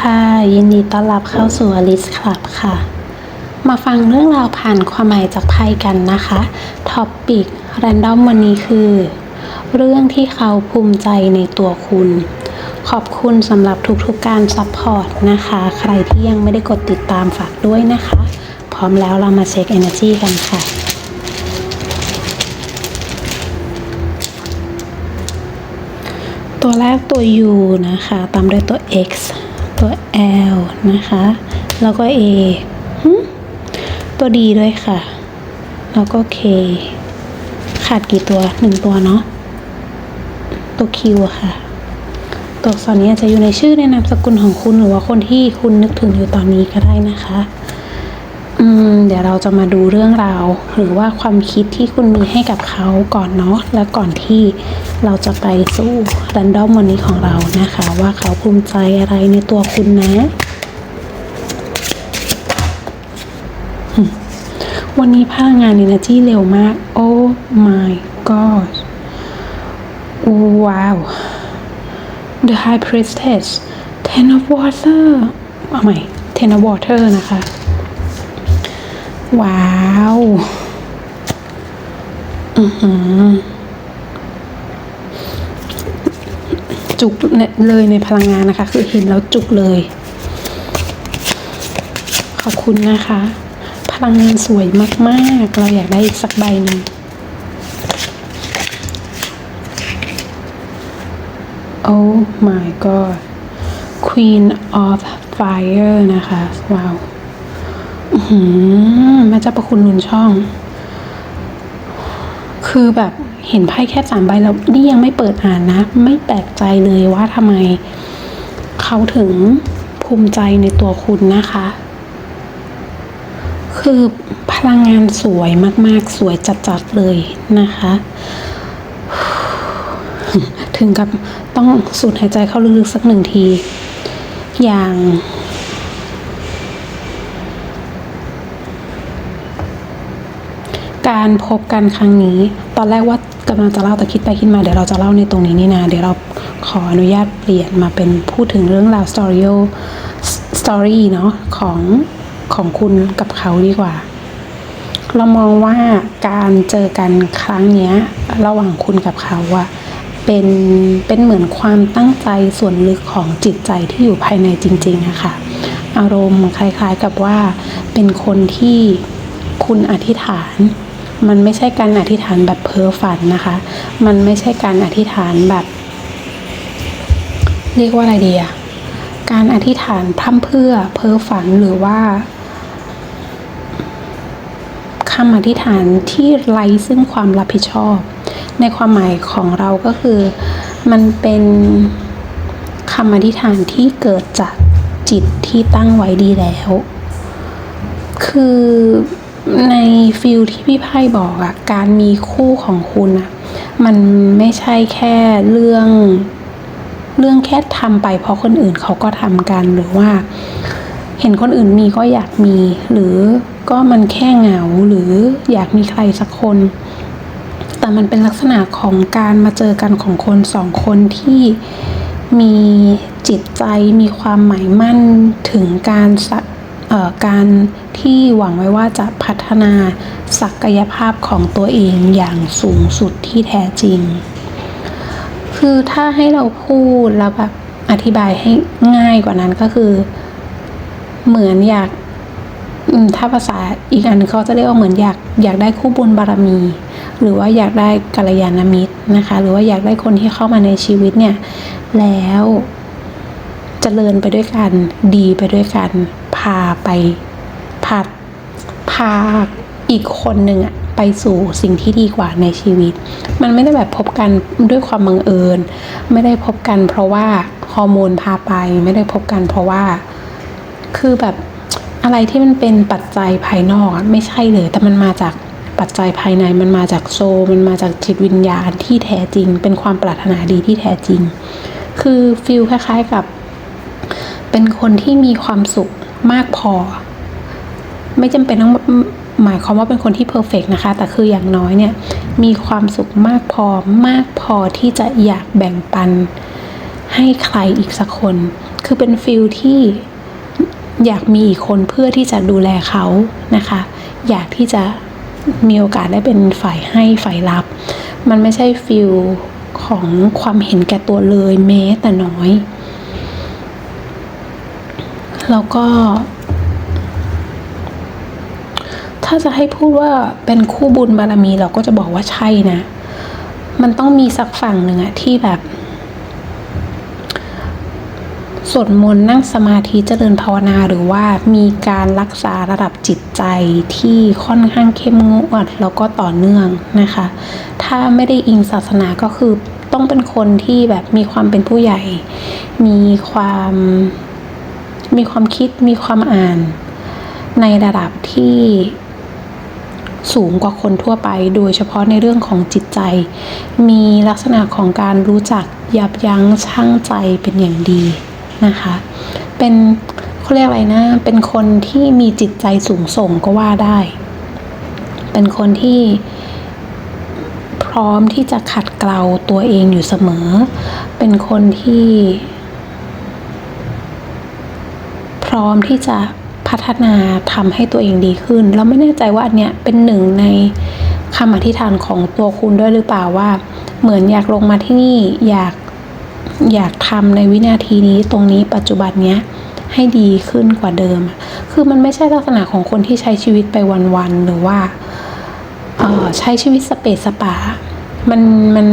ค่ะ ยินดีต้อนรับเข้าสู่อลิสคลับค่ะ มาฟังเรื่องราวผ่านความหมายจากไพ่กันนะคะท็อปปิกแรนดอมวันนี้คือ เรื่องที่เขาภูมิใจในตัวคุณ ขอบคุณสำหรับทุกๆการซัพพอร์ตนะคะ ใครที่ยังไม่ได้กดติดตามฝากด้วยนะคะ พร้อมแล้วเรามาเช็ค Energy กันค่ะตัวแรกตัว U นะคะ ตามด้วยตัว X L นะคะ แล้วก็ A หึตัว D ด้วยค่ะ แล้วก็ K ขาดกี่ตัวหนึ่งตัวเนาะ ตัว Q ค่ะ ตัวอักษรนี้อาจจะอยู่ในชื่อในนามสกุลของคุณหรือว่าคนที่คุณนึกถึงอยู่ตอนนี้ก็ได้นะคะ อืม เดี๋ยวเราจะมาดูเรื่องราว หรือว่าความคิดที่คุณมีให้กับเขาก่อนเนาะ และก่อนที่ เราจะไปสู้รันดอมวันนี้ของเรานะคะ ว่าเขาภูมิใจอะไรในตัวคุณนะ วันนี้พลังงาน energy เร็วมาก โอ้ my god ว้าว The High Priestess Ten of Water เอาใหม่ Ten of Water นะคะ ว้าว อือหือ จุกเลยในพลังงานนะคะ คือเห็นแล้วจุกเลย ขอบคุณนะคะ พลังงานสวยมากๆ เราอยากได้อีกสักใบหนึ่ง Oh my god Queen of Fire นะคะ ว้าวอื้อหือแม่เจ้าประคุณนุนช่อง คือแบบ เห็นไพ่แค่สามใบแล้วนี่ยังไม่เปิดอ่านนะ ไม่แปลกใจเลยว่าทำไม เขาถึงภูมิใจในตัวคุณนะคะ คือพลังงานสวยมาก ๆ สวยจัด ๆ เลยนะคะ ถึงกับต้องสูดหายใจเข้าลึก ๆ สักหนึ่งที อย่างการพบกันครั้งนี้ ตอนแรกว่า กำลังจะเล่าแต่คิดไปคิดมาเดี๋ยวเราจะเล่าในตรงนี้นี่นะเดี๋ยวเราขออนุญาตเปลี่ยนมาเป็นพูดถึงเรื่องราวสตอรี่สตอรี่เนาะของของคุณกับเขาดีกว่า เรามองว่าการเจอกันครั้งเนี้ยระหว่างคุณกับเขาอะเป็นเป็นเหมือนความตั้งใจส่วนลึกของจิตใจที่อยู่ภายในจริงๆอะค่ะ อารมณ์คล้ายๆกับว่าเป็นคนที่คุณอธิษฐาน มันไม่ใช่การอธิษฐานแบบเพ้อฝันนะคะ มันไม่ใช่การอธิษฐานแบบ เรียกว่าอะไรดีอะการอธิษฐานพร่ำเพื่อเพ้อฝันหรือว่าคำอธิษฐานที่ไร้ซึ่งความรับผิดชอบ ในความหมายของเราก็คือ มันเป็นคำอธิษฐานที่เกิดจากจิตที่ตั้งไว้ดีแล้ว คือ ในฟิลที่พี่ไพ่บอกอะการมีคู่ของคุณอะมันไม่ใช่แค่เรื่อง เรื่องแค่ทำไปเพราะคนอื่นเขาก็ทำกันหรือว่า เห็นคนอื่นมีก็อยากมี หรือก็มันแค่เหงาหรืออยากมีใครสักคน แต่มันเป็นลักษณะของการมาเจอกันของคนสองคนที่มีจิตใจมีความหมายมั่นถึงการสะเอ่อ การที่หวังไว้ว่าจะพัฒนาศักยภาพของตัวเองอย่างสูงสุดที่แท้จริง คือถ้าให้เราพูดแล้วแบบอธิบายให้ง่ายกว่านั้นก็คือ เหมือนอยากถ้าภาษาอีกอันเขาจะเรียกว่าเหมือนอยากอยากได้คู่บุญบารมี หรือว่าอยากได้กัลยาณมิตรนะคะ หรือว่าอยากได้คนที่เข้ามาในชีวิตเนี่ย แล้วเจริญไปด้วยกัน ดีไปด้วยกันาไปพาพาอีกคนหนึ่งอะไปสู่สิ่งที่ดีกว่าในชีวิต มันไม่ได้แบบพบกันด้วยความบังเอิญ ไม่ได้พบกันเพราะว่าฮอร์โมนพาไป ไม่ได้พบกันเพราะว่า คือแบบอะไรที่มันเป็นปัจจัยภายนอกไม่ใช่เลย แต่มันมาจากปัจจัยภายใน มันมาจากโซ มันมาจากจิตวิญญาณที่แท้จริง เป็นความปรารถนาดีที่แท้จริง คือฟิลคล้าย ๆกับ เป็นคนที่มีความสุข มากพอ ไม่จำเป็นต้องหมายความว่าเป็นคนที่เพอร์เฟกนะคะ แต่คืออย่างน้อยเนี่ย มีความสุขมากพอมากพอที่จะอยากแบ่งปัน ให้ใครอีกสักคน คือเป็นฟิลที่อยากมีอีกคนเพื่อที่จะดูแลเขานะคะ อยากที่จะมีโอกาสได้เป็นฝ่ายให้ฝ่ายรับ มันไม่ใช่ฟิลของความเห็นแก่ตัวเลยแม้แต่น้อย แล้วก็ ถ้าจะให้พูดว่าเป็นคู่บุญบารมีเราก็จะบอกว่าใช่นะ มันต้องมีสักฝั่งหนึ่งอะที่แบบสวดมนต์นั่งสมาธิเจริญภาวนาหรือว่ามีการรักษาระดับจิตใจที่ค่อนข้างเข้มงวดแล้วก็ต่อเนื่องนะคะ ถ้าไม่ได้อิงศาสนาก็คือต้องเป็นคนที่แบบมีความเป็นผู้ใหญ่ มีความ มีความคิดมีความอ่าน ในระดับที่สูงกว่าคนทั่วไป โดยเฉพาะในเรื่องของจิตใจ มีลักษณะของการรู้จักยับยั้งชั่งใจเป็นอย่างดีนะคะ เป็นเขาเรียกอะไรนะ เป็นคนที่มีจิตใจสูงส่งก็ว่าได้ เป็นคนที่พร้อมที่จะขัดเกลาตัวเองอยู่เสมอ เป็นคนที่ พ ร้อมที่จะพัฒนาทำให้ตัวเองดีขึ้นแล้วไม่แน่ใจว่าอันเนี้ยเป็นหนึ่งในคำอธิษฐานของตัวคุณด้วยหรือเปล่าว่า เหมือนอยากลงมาที่นี่อยากอยากทำในวินาทีนี้ตรงนี้ปัจจุบันเนี้ยให้ดีขึ้นกว่าเดิม คือมันไม่ใช่ลักษณะของคนที่ใช้ชีวิตไปวันๆหรือว่าออใช้ชีวิตสเปซสปา มันมัน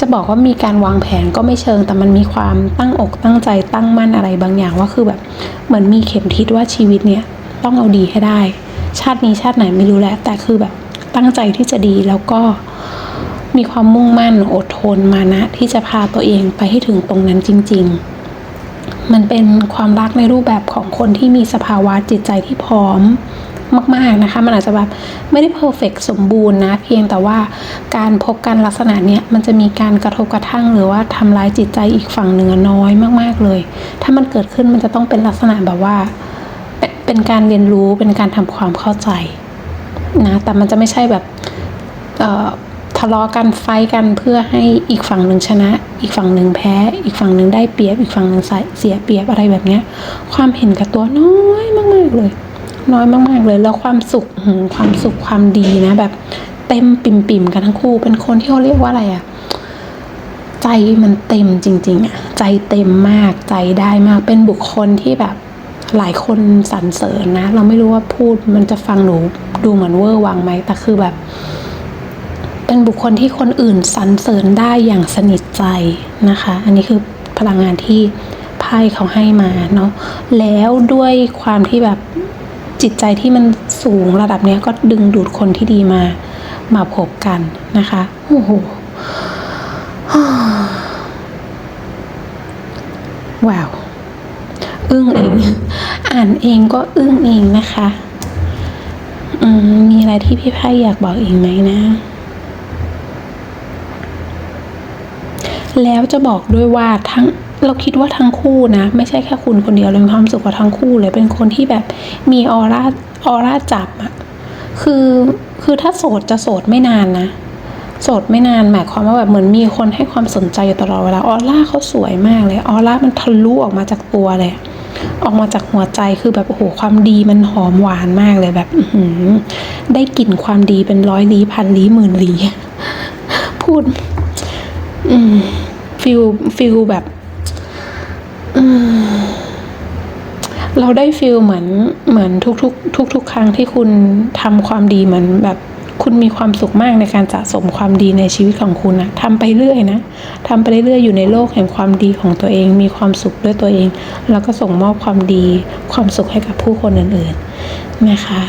จะบอกว่ามีการวางแผนก็ไม่เชิง แต่มันมีความตั้งอกตั้งใจตั้งมั่นอะไรบางอย่างว่าคือแบบเหมือนมีเข็มทิศว่าชีวิตเนี่ยต้องเอาดีให้ได้ ชาตินี้ชาติไหนไม่รู้แหละแต่คือแบบตั้งใจที่จะดีแล้วก็มีความมุ่งมั่นอดทนมานะ ที่จะพาตัวเองไปให้ถึงตรงนั้นจริง ๆ มันเป็นความรักในรูปแบบของคนที่มีสภาวะจิตใจที่พร้อม มาก ๆนะคะ มันอาจจะแบบไม่ได้เพอร์เฟกสมบูรณ์นะ เพียงแต่ว่าการพบกันลักษณะเนี้ยมันจะมีการกระทบกระทั่ง หรือว่าทำร้ายจิตใจอีกฝั่งหนึ่งน้อยมาก ๆเลย ถ้ามันเกิดขึ้นมันจะต้องเป็นลักษณะแบบว่า เป็นเป็นการเรียนรู้เป็นการทำความเข้าใจนะแต่มันจะไม่ใช่แบบทะเลาะกันไฟกันเพื่อให้อีกฝั่งหนึ่งชนะ อีกฝั่งหนึ่งแพ้ อีกฝั่งหนึ่งได้เปรียบ อีกฝั่งหนึ่งเสียเปรียบอะไรแบบนี้ความเห็นกับตัวน้อยมาก ๆ เลย น้อยมากๆเลย แล้วความสุขความสุขความดีนะ แบบเต็มปิ่มๆกันทั้งคู่ เป็นคนที่เขาเรียกว่าอะไรอะใจมันเต็มจริง ๆอะใจเต็มมากใจได้มากเป็นบุคคลที่แบบหลายคนสรรเสริญนะ เราไม่รู้ว่าพูดมันจะฟังหนูดูเหมือนเวอร์วังไหมแต่คือแบบ เป็นบุคคลที่คนอื่นสรรเสริญได้อย่างสนิทใจนะคะ อันนี้คือพลังงานที่ไพ่เขาให้มาเนาะแล้วด้วยความที่แบบ จิตใจที่มันสูงระดับเนี้ยก็ดึงดูดคนที่ดีมามาพบกันนะคะโอ้โหว้าว อึ้งเอง อ่านเองก็อึ้งเองนะคะอืมมีอะไรที่พี่ไพ่อยากบอกอีกไหมนะ แล้วจะบอกด้วยว่าทั้ง เราคิดว่าทั้งคู่นะ ไม่ใช่แค่คุณคนเดียวเลยมีความสุขกับทั้งคู่เลยเป็นคนที่แบบมีออร่าออร่าจับอะคือคือถ้าโสดจะโสดไม่นานนะโสดไม่นานหมายความว่าแบบเหมือนมีคนให้ความสนใจอยู่ตลอดเวลาออร่าเขาสวยมากเลยออร่ามันทะลุออกมาจากตัวเลยออกมาจากหัวใจคือแบบโอ้โหความดีมันหอมหวานมากเลยแบบได้กลิ่นความดีเป็นร้อยลี้พันลี้หมื่นลี้พูดฟิลฟิลแบบ เราได้ฟิลเหมือนเหมือนทุกๆ ทุกๆครั้งที่คุณทำความดีเหมือนแบบคุณมีความสุขมากในการสะสมความดีในชีวิตของคุณนะทำไปเรื่อยนะทำไปเรื่อยๆอยู่ในโลกแห่งความดีของตัวเอง มีความสุขด้วยตัวเอง แล้วก็ส่งมอบความดี ความสุขให้กับผู้คนอื่นๆนะคะ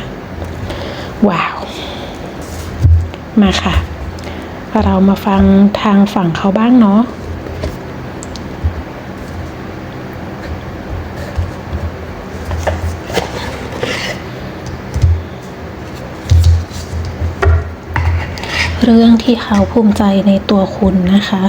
ว้าว มาค่ะ เรามาฟังทางฝั่งเขาบ้างเนาะ เรื่องที่เขาภูมิใจในตัวคุณนะคะ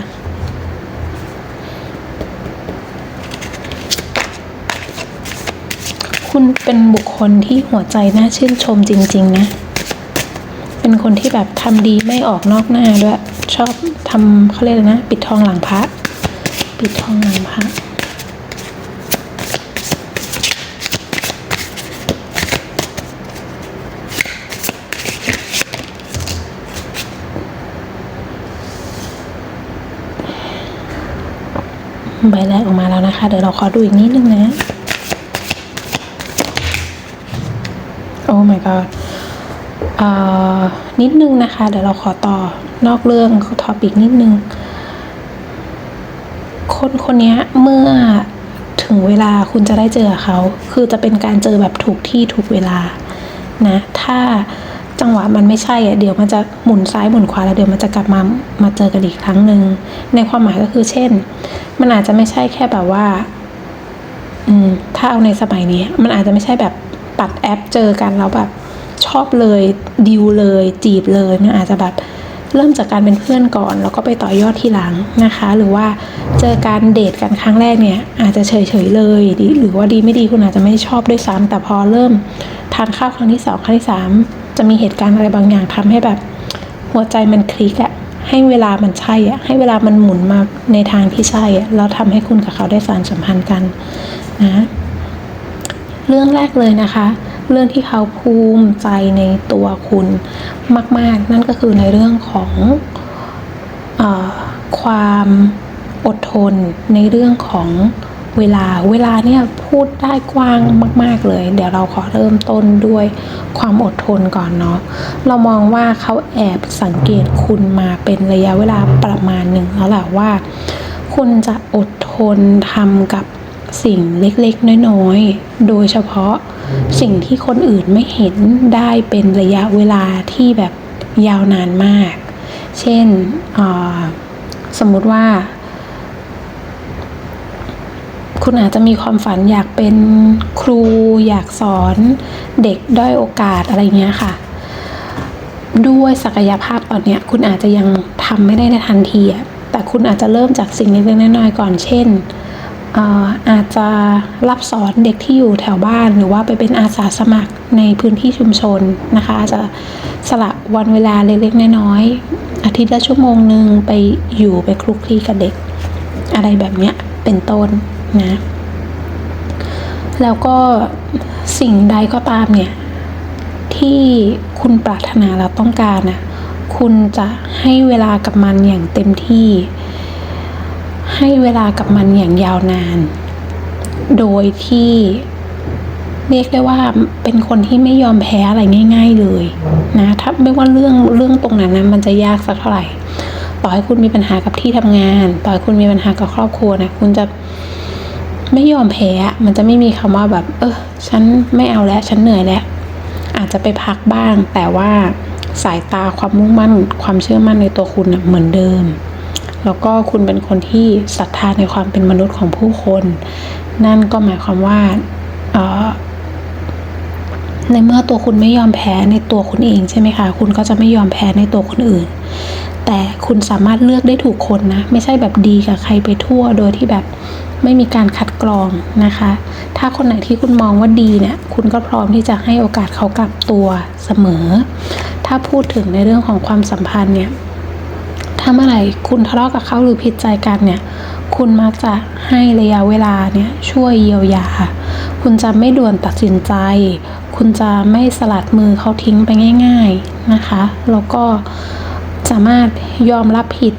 คุณเป็นบุคคลที่หัวใจน่าชื่นชมจริง ๆ นะ เป็นคนที่แบบทำดีไม่ออกนอกหน้าด้วย ชอบทำเขาเรียกนะ ปิดทองหลังพระ ปิดทองหลังพระ ใบแรกออกมาแล้วนะคะ เดี๋ยวเราขอดูอีกนิดนึงนะ โอ้ my god เอ่อนิดนึงนะคะ เดี๋ยวเราขอต่อนอกเรื่องท็อปิกนิดนึง คนคนนี้เมื่อถึงเวลาคุณจะได้เจอเขา คือจะเป็นการเจอแบบถูกที่ถูกเวลานะ ถ้าจังหวะมันไม่ใช่อะเดี๋ยวมันจะหมุนซ้ายหมุนขวาแล้วเดี๋ยวมันจะกลับมามาเจอกันอีกครั้งหนึ่งในความหมายก็คือเช่น มันอาจจะไม่ใช่แค่แบบว่า อืม ถ้าเอาในสมัยนี้ มันอาจจะไม่ใช่แบบปัดแอปเจอกันแล้วแบบชอบเลยดิวเลย จีบเลยมันอาจจะแบบเริ่มจากการเป็นเพื่อนก่อน แล้วก็ไปต่อยอดทีหลังนะคะ หรือว่าเจอการเดทกันครั้งแรกเนี่ย อาจจะเฉยๆเลยดีหรือว่าดีไม่ดีคุณอาจจะไม่ชอบด้วยซ้ำแต่พอเริ่มทานข้าวครั้งที่สองครั้งที่สามจะมีเหตุการณ์อะไรบางอย่างทำให้แบบ หัวใจมันคลิกอะ ให้เวลามันใช่อะให้เวลามันหมุนมาในทางที่ใช่อะแล้วทำให้คุณกับเขาได้สารสัมพันธ์กันนะเรื่องแรกเลยนะคะ เรื่องที่เขาภูมิใจในตัวคุณมาก ๆ นั่นก็คือในเรื่องของอความอดทนในเรื่องของ เวลาเวลาเนี่ยพูดได้กว้างมาก ๆเลย เดี๋ยวเราขอเริ่มต้นด้วยความอดทนก่อนเนาะเรามองว่าเขาแอบสังเกตคุณมาเป็นระยะเวลาประมาณหนึ่งแล้วแหละว่า คุณจะอดทนทำกับสิ่งเล็กๆ น้อยๆ โดยเฉพาะสิ่งที่คนอื่นไม่เห็นได้เป็นระยะเวลาที่แบบยาวนานมาก เช่นสมมุติว่า คุณอาจจะมีความฝันอยากเป็นครูอยากสอนเด็กด้อยโอกาสอะไรเงี้ยค่ะ ด้วยศักยภาพตอนเนี้ยคุณอาจจะยังทำไม่ได้ในทันทีอะแต่คุณอาจจะเริ่มจากสิ่งเล็กๆน้อยๆก่อนเช่นเอ่ออาจจะรับสอนเด็กที่อยู่แถวบ้านหรือว่าไปเป็นอาสาสมัครในพื้นที่ชุมชนนะคะอาจจะสละวันเวลาเล็กๆน้อยๆอาทิตย์ละชั่วโมงหนึ่งไปอยู่ไปคลุกคลีกับเด็ก อะไรแบบเนี้ยเป็นต้น นะแล้วก็สิ่งใดก็ตามเนี่ย ที่คุณปรารถนาแล้วต้องการนะคุณจะให้เวลากับมันอย่างเต็มที่ ให้เวลากับมันอย่างยาวนาน โดยที่เรียกได้ว่าเป็นคนที่ไม่ยอมแพ้อะไรง่าย ๆ เลยนะถ้าไม่ว่าเรื่องเรื่องตรงนั้นนะมันจะยากสักเท่าไหร่ ต่อให้คุณมีปัญหากับที่ทำงาน ต่อให้คุณมีปัญหากับครอบครัวนะคุณจะ ไม่ยอมแพ้มันจะไม่มีคำว่าแบบ เออฉันไม่เอาแล้วฉันเหนื่อยแล้วอาจจะไปพักบ้าง แต่ว่าสายตาความมุ่งมั่น ความเชื่อมั่นในตัวคุณเหมือนเดิม แล้วก็คุณเป็นคนที่ศรัทธาในความเป็นมนุษย์ของผู้คน นั่นก็หมายความว่าออในเมื่อตัวคุณไม่ยอมแพ้ในตัวคุณเองใช่ไหมคะ คุณก็จะไม่ยอมแพ้ในตัวคนอื่น แต่คุณสามารถเลือกได้ถูกคนนะ ไม่ใช่แบบดีกับใครไปทั่ว โดยที่แบบ ไม่มีการคัดกรองนะคะ ถ้าคนไหนที่คุณมองว่าดีเนี่ย คุณก็พร้อมที่จะให้โอกาสเขากลับตัวเสมอ ถ้าพูดถึงในเรื่องของความสัมพันธ์เนี่ย ถ้าเมื่อไหร่คุณทะเลาะกับเขาหรือผิดใจกันเนี่ย คุณมักจะให้ระยะเวลาเนี่ยช่วยเยียวยา คุณจะไม่ด่วนตัดสินใจ คุณจะไม่สลัดมือเขาทิ้งไปง่าย ๆนะคะ แล้วก็สามารถยอมรับผิด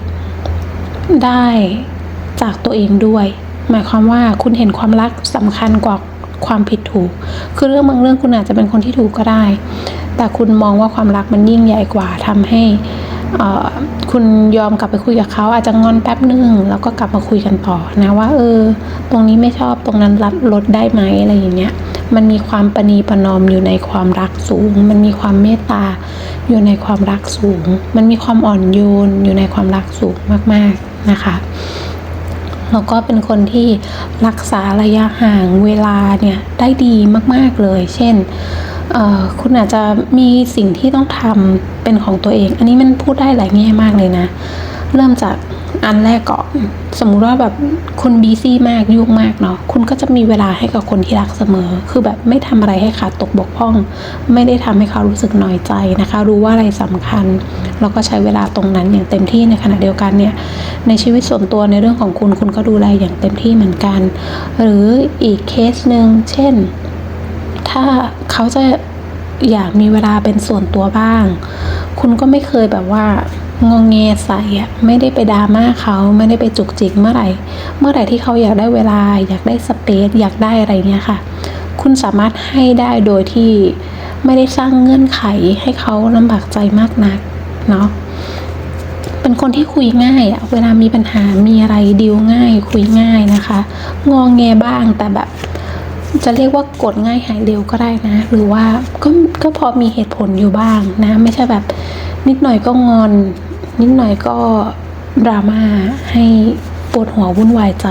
ได้จากตัวเองด้วย หมายความว่าคุณเห็นความรักสำคัญกว่าความผิดถูก คือเรื่องบางเรื่องคุณอาจจะเป็นคนที่ถูกก็ได้ แต่คุณมองว่าความรักมันยิ่งใหญ่กว่าทำให้คุณยอมกลับไปคุยกับเขาอาจจะงอนแป๊บหนึ่งแล้วก็กลับมาคุยกันต่อนะว่า เออ ตรงนี้ไม่ชอบตรงนั้นลดลดได้ไหมอะไรอย่างเงี้ย มันมีความประนีประนอมอยู่ในความรักสูง มันมีความเมตตาอยู่ในความรักสูง มันมีความอ่อนโยนอยู่ในความรักสูงมากๆนะคะ แล้วก็เป็นคนที่รักษาระยะห่างเวลาเนี่ยได้ดีมาก ๆ เลย เช่นคุณอาจจะมีสิ่งที่ต้องทำเป็นของตัวเอง อันนี้มันพูดได้หลายแง่มากเลยนะ เริ่มจากอันแรกก่อน สมมุติว่าแบบคุณบีซี่มากยุ่งมากเนาะคุณก็จะมีเวลาให้กับคนที่รักเสมอ คือแบบไม่ทำอะไรให้ขาดตกบกพร่อง ไม่ได้ทำให้เขารู้สึกน้อยใจนะคะ รู้ว่าอะไรสำคัญ แล้วก็ใช้เวลาตรงนั้นอย่างเต็มที่ในขณะเดียวกันเนี่ยในชีวิตส่วนตัวในเรื่องของคุณคุณก็ดูแลอย่างเต็มที่เหมือนกัน หรืออีกเคสหนึ่งเช่น ถ้าเขาจะอยากมีเวลาเป็นส่วนตัวบ้าง คุณก็ไม่เคยแบบว่า งงแงใส่อะไม่ได้ไปดราม่าเขาไม่ได้ไปจุกจิกเมื่อไหร่ เมื่อไหร่ที่เขาอยากได้เวลา อยากได้สเปซอยากได้อะไรเงี้ยค่ะ คุณสามารถให้ได้โดยที่ไม่ได้สร้างเงื่อนไขให้เขาลำบากใจมากนักเนาะเป็นคนที่คุยง่ายอะเวลามีปัญหามีอะไรดีลง่าย คุยง่ายนะคะ งองแงบ้างแต่แบบจะเรียกว่ากดง่ายหายเร็วก็ได้นะ หรือว่าก็ก็พอมีเหตุผลอยู่บ้างนะ ไม่ใช่แบบนิดหน่อยก็งอน นิดหน่อยก็ดราม่าให้ปวดหัววุ่นวายใจ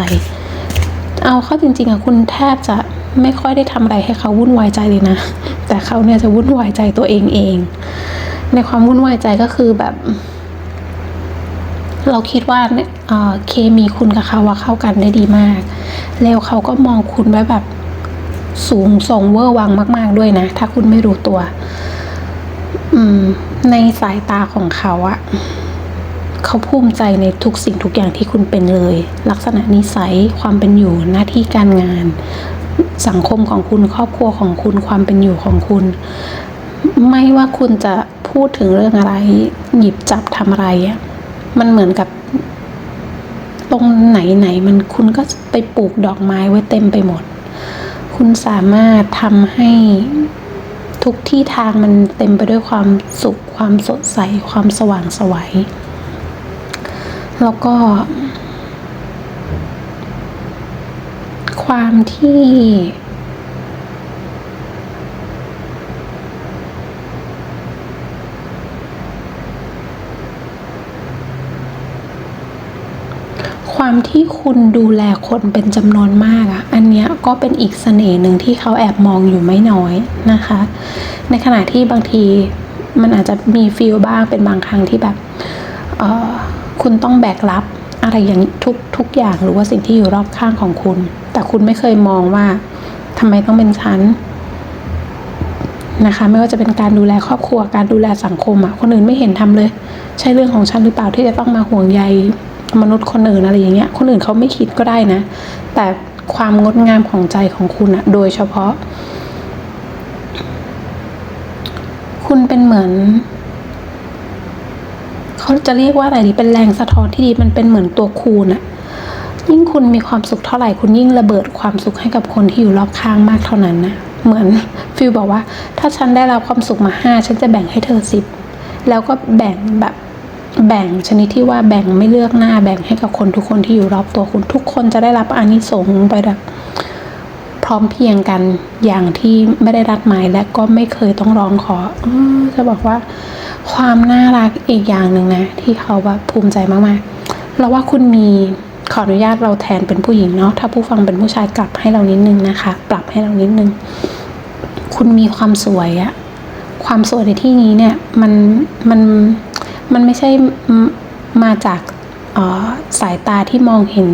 เอาเข้าจริงๆอะคุณแทบจะไม่ค่อยได้ทำอะไรให้เขาวุ่นวายใจเลยนะ แต่เขาเนี่ยจะวุ่นวายใจตัวเองเอง ในความวุ่นวายใจก็คือแบบ เราคิดว่าเนี่ยเคมีคุณกับเขาว่าเข้ากันได้ดีมาก แล้วเขาก็มองคุณไว้แบบสูงส่งเวอร์วังมาก ๆด้วยนะ ถ้าคุณไม่รู้ตัว อืม ในสายตาของเขาอะ เขาภูมิใจในทุกสิ่งทุกอย่างที่คุณเป็นเลย ลักษณะนิสัยความเป็นอยู่หน้าที่การงาน สังคมของคุณครอบครัวของคุณความเป็นอยู่ของคุณ ไม่ว่าคุณจะพูดถึงเรื่องอะไร หยิบจับทำอะไร มันเหมือนกับตรงไหนไหนมันคุณก็ไปปลูกดอกไม้ไว้เต็มไปหมด คุณสามารถทำให้ทุกที่ทางมันเต็มไปด้วยความสุข ความสดใส ความสว่างสวัย แล้วก็ ความที่ ความที่คุณดูแลคนเป็นจำนวนมากอะอันเนี้ยก็เป็นอีกเสน่ห์หนึ่งที่เขาแอบมองอยู่ไม่น้อยนะคะ ในขณะที่บางทีมันอาจจะมีฟีลบ้างเป็นบางครั้งที่แบบ เออ คุณต้องแบกรับอะไรอย่างทุกทุกอย่างหรือว่าสิ่งที่อยู่รอบข้างของคุณ แต่คุณไม่เคยมองว่าทำไมต้องเป็นฉันนะคะไม่ว่าจะเป็นการดูแลครอบครัวการดูแลสังคมอะคนอื่นไม่เห็นทำเลย ใช่เรื่องของฉันหรือเปล่าที่จะต้องมาห่วงใยมนุษย์คนอื่นอะไรอย่างเงี้ย คนอื่นเขาไม่คิดก็ได้นะ แต่ความงดงามของใจของคุณอะโดยเฉพาะ คุณเป็นเหมือน เขาจะเรียกว่าอะไรดีเป็นแรงสะท้อนที่ดีมันเป็นเหมือนตัวคูณอะยิ่งคุณมีความสุขเท่าไหร่คุณยิ่งระเบิดความสุขให้กับคนที่อยู่รอบข้างมากเท่านั้นนะเหมือนฟิลบอกว่า ถ้าฉันได้รับความสุขมาห้าฉันจะแบ่งให้เธอสิบแล้วก็แบ่งแบบแบ่งชนิดที่ว่าแบ่งไม่เลือกหน้าแบ่งให้กับคนทุกคนที่อยู่รอบตัวคุณทุกคนจะได้รับอานิสงส์ไปแบบพร้อมเพียงกันอย่างที่ไม่ได้รัดหมายและก็ไม่เคยต้องร้องขออจะบอกว่า ความน่ารักอีกอย่างหนึ่งนะ ที่เขาแบบภูมิใจมากๆเราว่าคุณมีขออนุญาตเราแทนเป็นผู้หญิงเนาะถ้าผู้ฟังเป็นผู้ชายกลับให้เรานิดนึงนะคะ ปรับให้เรานิดนึง คุณมีความสวยอะความสวยในที่นี้เนี่ยมันมันมันไม่ใช่มาจากสายตาที่มองเห็น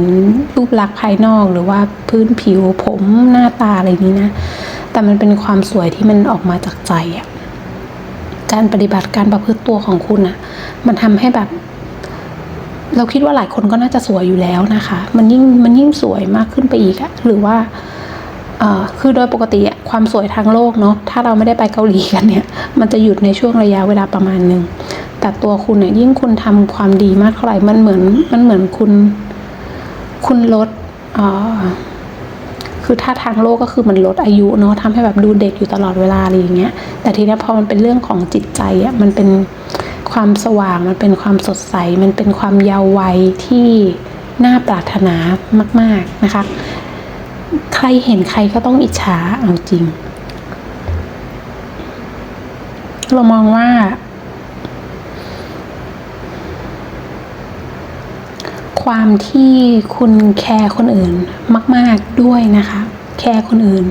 รูปลักษณ์ภายนอกหรือว่าพื้นผิวผมหน้าตาอะไรนี้นะ แต่มันเป็นความสวยที่มันออกมาจากใจอะ การปฏิบัติการประพฤติตัวของคุณอะมันทำให้แบบ เราคิดว่าหลายคนก็น่าจะสวยอยู่แล้วนะคะ มันยิ่งมันยิ่งสวยมากขึ้นไปอีกอะหรือว่าคือโดยปกติอะความสวยทางโลกเนาะถ้าเราไม่ได้ไปเกาหลีกันเนี่ย มันจะหยุดในช่วงระยะเวลาประมาณหนึ่งแต่ตัวคุณเนี่ยยิ่งคุณทำความดีมากเท่าไหร่มันเหมือนมันเหมือนคุณ คุณลดอ่อ คือถ้าทางโลกก็คือมันลดอายุเนาะทำให้แบบดูเด็กอยู่ตลอดเวลาอะไรอย่างเงี้ย แต่ทีนี้พอมันเป็นเรื่องของจิตใจอะมันเป็นความสว่าง มันเป็นความสดใส มันเป็นความเยาว์วัยที่น่าปรารถนามาก ๆนะคะ ใครเห็นใครก็ต้องอิจฉาเอาจริง เรามองว่า ความที่คุณแคร์คนอื่นมาก ๆด้วยนะคะ แคร์คนอื่น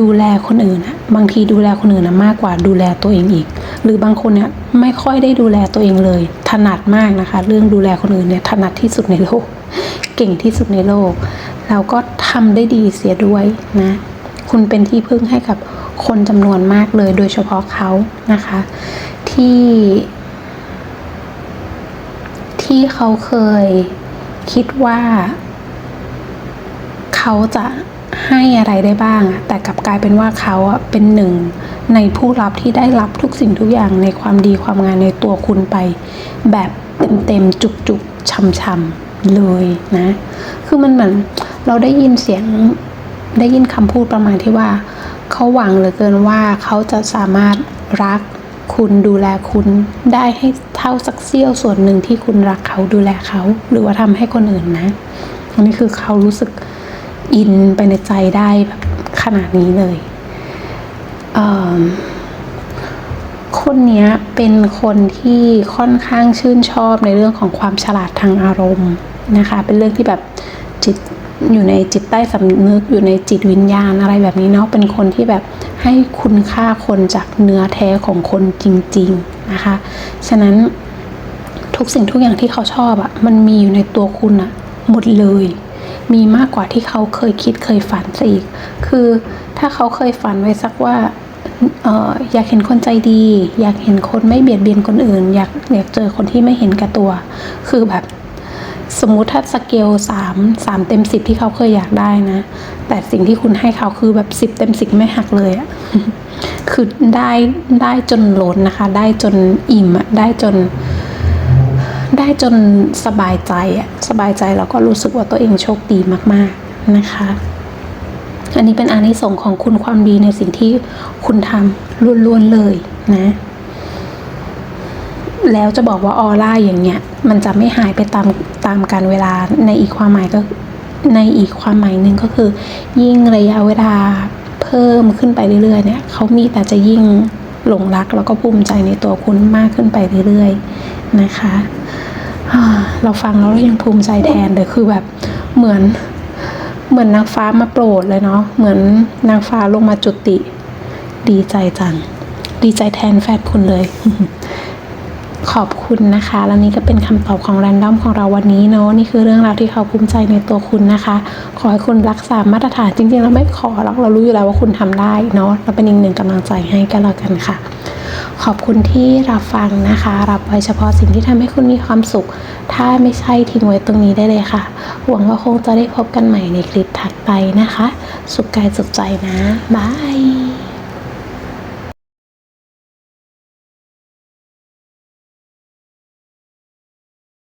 ดูแลคนอื่นอะบางทีดูแลคนอื่นนะมากกว่าดูแลตัวเองอีก หรือบางคนเนี่ยไม่ค่อยได้ดูแลตัวเองเลย ถนัดมากนะคะ เรื่องดูแลคนอื่นเนี่ยถนัดที่สุดในโลก เก่งที่สุดในโลก แล้วก็ทำได้ดีเสียด้วยนะ คุณเป็นที่พึ่งให้กับคนจำนวนมากเลย โดยเฉพาะเขานะคะ ที่ที่เขาเคย คิดว่า เขาจะให้อะไรได้บ้าง แต่กลับกลายเป็นว่าเขาเป็นหนึ่งในผู้รับที่ได้รับทุกสิ่งทุกอย่างในความดีความงานในตัวคุณไป แบบเต็มๆจุกๆช่ำๆเลยนะ คือมันเหมือนเราได้ยินเสียงได้ยินคำพูดประมาณที่ว่า เขาหวังเหลือเกินว่าเขาจะสามารถรักคุณดูแลคุณได้ให้ เท่าสักเสี้ยวส่วนหนึ่งที่คุณรักเขาดูแลเขา หรือว่าทำให้คนอื่นนะอันนี้คือเขารู้สึกอินไปในใจได้แบบขนาดนี้เลยเคนนี้เป็นคนที่ค่อนข้างชื่นชอบในเรื่องของความฉลาดทางอารมณ์นะคะ เป็นเรื่องที่แบบจิตอยู่ในจิตใต้สำนึกอยู่ในจิตวิญญาณอะไรแบบนี้เนาะเป็นคนที่แบบให้คุณค่าคนจากเนื้อแท้ของคนจริง ๆ นะคะ ฉะนั้นทุกสิ่งทุกอย่างที่เขาชอบอะ่ะ มันมีอยู่ในตัวคุณอะ่ะหมดเลย มีมากกว่าที่เขาเคยคิดเคยฝันซะอีก คือถ้าเขาเคยฝันไว้สักว่าเอออยากเห็นคนใจดี อยากเห็นคนไม่เบียดเบียนคนอื่น อยากอยากเจอคนที่ไม่เห็นแก่ตัว คือแบบสมมุติถ้าสเกลสามสามเต็มสิบที่เขาเคยอยากได้นะ แต่สิ่งที่คุณให้เขาคือแบบสิบเต็มสิบไม่หักเลยอะคือได้ได้จนล้นนะคะ ได้จนอิ่มอะได้จน ได้จนสบายใจอะสบายใจแล้วก็รู้สึกว่าตัวเองโชคดีมาก ๆนะคะ อันนี้เป็นอานิสงส์ของคุณความดีในสิ่งที่คุณทำล้วนๆเลยนะแล้วจะบอกว่าออร่าอย่างเงี้ย มันจะไม่หายไปตามตามการเวลาในอีกความหมายก็ ในอีกความหมายหนึ่งก็คือ ยิ่งระยะเวลาเพิ่มขึ้นไปเรื่อยๆเนี่ยเขามีแต่จะยิ่งหลงรักแล้วก็ภูมิใจในตัวคุณมากขึ้นไปเรื่อยๆนะคะเราฟังแล้วเรายังภูมิใจแทนเลยคือแบบเหมือนเหมือนนางฟ้ามาโปรดเลยเนาะเหมือนนางฟ้าลงมาจุติ ดีใจจัง ดีใจแทนแฟนคุณเลย ขอบคุณนะคะ และนี่ก็เป็นคำตอบของแรนดอมของเราวันนี้เนาะนี่คือเรื่องราวที่เขาภูมิใจในตัวคุณนะคะ ขอให้คุณรักษามาตรฐานจริงๆเราไม่ขอหรอกเรารู้อยู่แล้วว่าคุณทำได้เนาะเราเป็นอีกหนึ่งกำลังใจให้กันแล้วกันค่ะ ขอบคุณที่รับฟังนะคะ รับไว้เฉพาะสิ่งที่ทำให้คุณมีความสุข ถ้าไม่ใช่ทิ้งไว้ตรงนี้ได้เลยค่ะ หวังว่าคงจะได้พบกันใหม่ในคลิปถัดไปนะคะ สุขกายสุขใจนะบาย